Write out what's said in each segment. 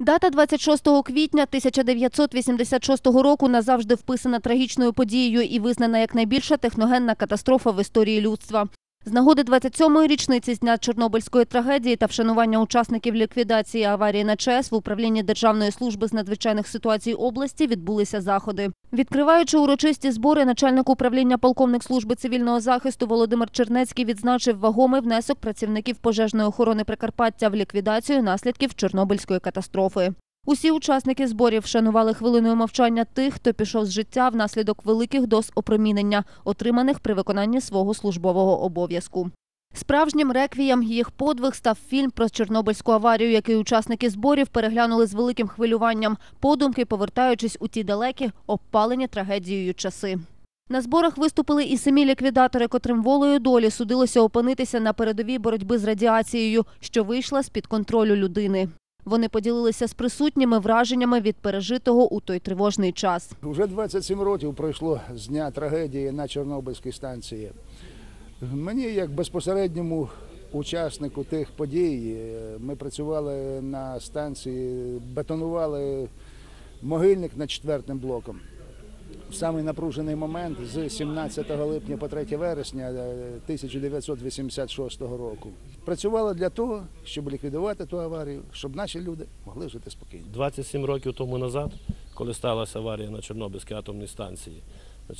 Дата 26 квітня 1986 року назавжди вписана трагічною подією і визнана як найбільша техногенна катастрофа в історії людства. З нагоди 27-ї річниці з дня Чорнобильської трагедії та вшанування учасників ліквідації аварії на ЧАЕС в управлінні Державної служби з надзвичайних ситуацій області відбулися заходи. Відкриваючи урочисті збори, начальник управління полковник служби цивільного захисту Володимир Чернецький відзначив вагомий внесок працівників пожежної охорони Прикарпаття в ліквідацію наслідків Чорнобильської катастрофи. Усі учасники зборів вшанували хвилиною мовчання тих, хто пішов з життя внаслідок великих доз опромінення, отриманих при виконанні свого службового обов'язку. Справжнім реквієм їх подвиг став фільм про Чорнобильську аварію, який учасники зборів переглянули з великим хвилюванням, подумки повертаючись у ті далекі, обпалені трагедією часи. На зборах виступили і самі ліквідатори, котрим волею долі судилося опинитися на передовій боротьби з радіацією, що вийшла з-під контролю людини. Вони поділилися з присутніми враженнями від пережитого у той тривожний час. Уже 27 років пройшло з дня трагедії на Чорнобильській станції. Мені, як безпосередньому учаснику тих подій, е, ми працювали на станції, бетонували могильник над четвертим блоком. В самий напружений момент з 17 липня по 3 вересня е, 1986 року. Працювала для того, щоб ліквідувати ту аварію, щоб наші люди могли жити спокійно. 27 років тому назад, коли сталася аварія на Чорнобильській атомній станції,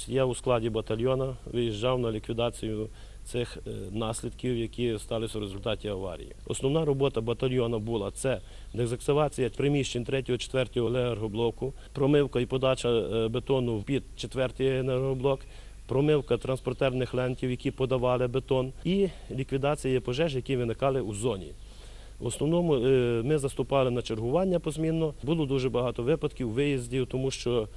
я у складі батальйону виїжджав на ліквідацію цих е, наслідків, які сталися в результаті аварії. Основна робота батальйону була це дезаксивація приміщень 3-4 енергоблоку, промивка і подача е, бетону під 4 енергоблок, промивка транспортерних лентів, які подавали бетон, і ліквідація пожеж, які виникали у зоні. В основному е, ми заступали на чергування позмінно. Було дуже багато випадків, виїздів, тому що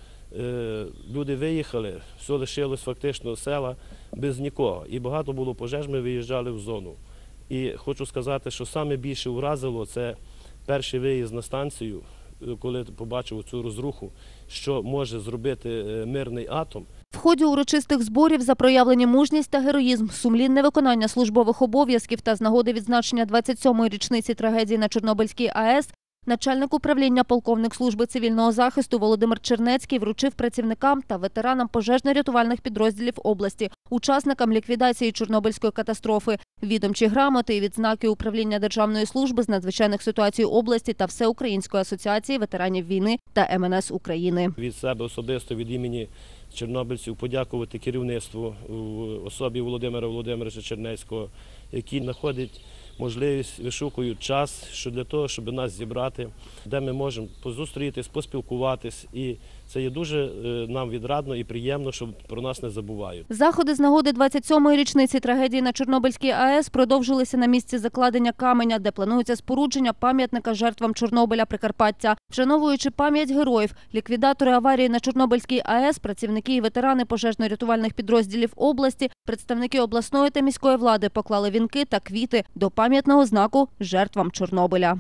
люди виїхали, все лишилось фактично села без нікого. І багато було пожеж, ми виїжджали в зону. І хочу сказати, що саме більше вразило це перший виїзд на станцію, е, коли побачив цю розруху, що може зробити е, мирний атом. В ході урочистих зборів за проявлені мужність та героїзм, сумлінне виконання службових обов'язків та з нагоди відзначення 27-ї річниці трагедії на Чорнобильській АЕС начальник управління полковник служби цивільного захисту Володимир Чернецький вручив працівникам та ветеранам пожежно-рятувальних підрозділів області, учасникам ліквідації Чорнобильської катастрофи, відомчі грамоти і відзнаки управління Державної служби з надзвичайних ситуацій області та Всеукраїнської асоціації ветеранів війни та МНС України. від себе особисто від імені чорнобильців подякувати керівництву особі Володимира Володимировича Чернецького, який знаходить можливість, вишукують час що для того, щоб нас зібрати, де ми можемо позустрітись, поспілкуватись. І це є дуже е, нам відрадно і приємно, що про нас не забувають. Заходи з нагоди 27-ї річниці трагедії на Чорнобильській АЕС продовжилися на місці закладення каменя, де планується спорудження пам'ятника жертвам Чорнобиля Прикарпаття. Вшановуючи пам'ять героїв, ліквідатори аварії на Чорнобильській АЕС, працівники і ветерани пожежно-рятувальних підрозділів області, представники обласної та міської влади поклали вінки та квіти до пам'ятного знаку жертвам Чорнобиля.